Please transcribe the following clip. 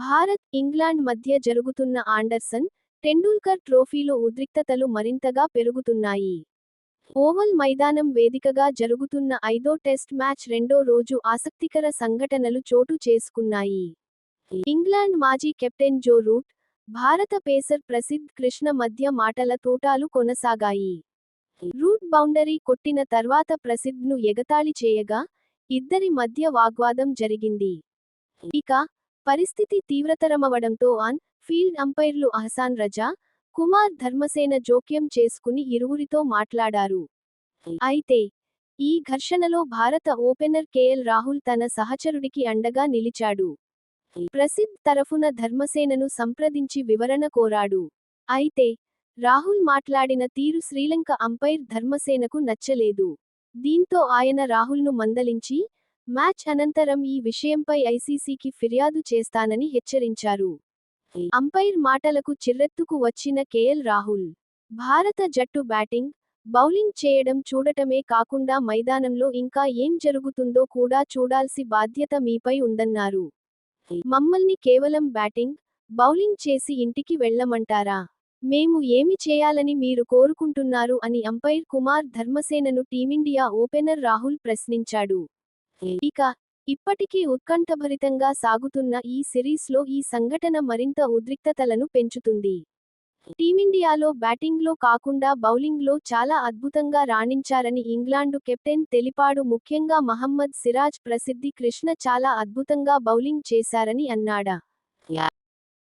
Bharat England మధ్య జరుగుతున్న Anderson Tendulkar ట్రోఫీలో ఉద్రిక్తతలు మరింతగా పెరుగుతున్నాయి. ఓవల్ మైదానం వేదికగా జరుగుతున్న ఐదో టెస్ట్ మ్యాచ్ రెండో రోజు ఆసక్తికర సంఘటనలు చోటు చేసుకున్నాయి. ఇంగ్లాండ్ మాజీ కెప్టెన్ జో రూట్ భారత పేసర్ ప్రసిద్ధ్ కృష్ణ మధ్య మాటల తూటాలు కొనసాగాయి. రూట్ బౌండరీ కొట్టిన తర్వాత ప్రసిద్ధ్ను ఎగతాళి చేయగా ఇద్దరి మధ్య వాగ్వాదం జరిగింది. ఇక పరిస్థితి తీవ్రతరమవడంతో ఆన్ ఫీల్డ్ అంపైర్లు అహసాన్ రజా కుమార్ ధర్మసేన జోక్యం చేసుకుని ఇరువురితో మాట్లాడారు. అయితే ఈ ఘర్షణలో భారత ఓపెనర్ కేఎల్ రాహుల్ తన సహచరుడికి అండగా నిలిచాడు. ప్రసిద్ధ్ తరఫున ధర్మసేనను సంప్రదించి వివరణ కోరాడు. అయితే రాహుల్ మాట్లాడిన తీరు శ్రీలంక అంపైర్ ధర్మసేనకు నచ్చలేదు. దీంతో ఆయన రాహుల్ను మందలించి మ్యాచ్ అనంతరం ఈ విషయంపై ఐసీసీకి ఫిర్యాదు చేస్తానని హెచ్చరించారు. అంపైర్ మాటలకు చిర్రెత్తుకు వచ్చిన కేఎల్ రాహుల్ భారత జట్టు బ్యాటింగ్ బౌలింగ్ చేయడం చూడటమే కాకుండా మైదానంలో ఇంకా ఏం జరుగుతుందో కూడా చూడాల్సి బాధ్యత మీపై ఉందన్నారు. మమ్మల్ని కేవలం బ్యాటింగ్ బౌలింగ్ చేసి ఇంటికి వెళ్ళమంటారా? మేము ఏమి చేయాలని మీరు కోరుకుంటున్నారు అని అంపైర్ కుమార్ ధర్మసేనను టీమిండియా ఓపెనర్ రాహుల్ ప్రశ్నించాడు. ఇక ఇప్పటికీ ఉత్కంఠభరితంగా సాగుతున్న ఈ సిరీస్లో ఈ సంఘటన మరింత ఉద్రిక్తతలను పెంచుతుంది. టీమిండియాలో బ్యాటింగ్లో కాకుండా బౌలింగ్లో చాలా అద్భుతంగా రాణించారని ఇంగ్లాండు కెప్టెన్ తెలిపాడు. ముఖ్యంగా మహమ్మద్ సిరాజ్ ప్రసిద్ధి కృష్ణ చాలా అద్భుతంగా బౌలింగ్ చేశారని అన్నాడా?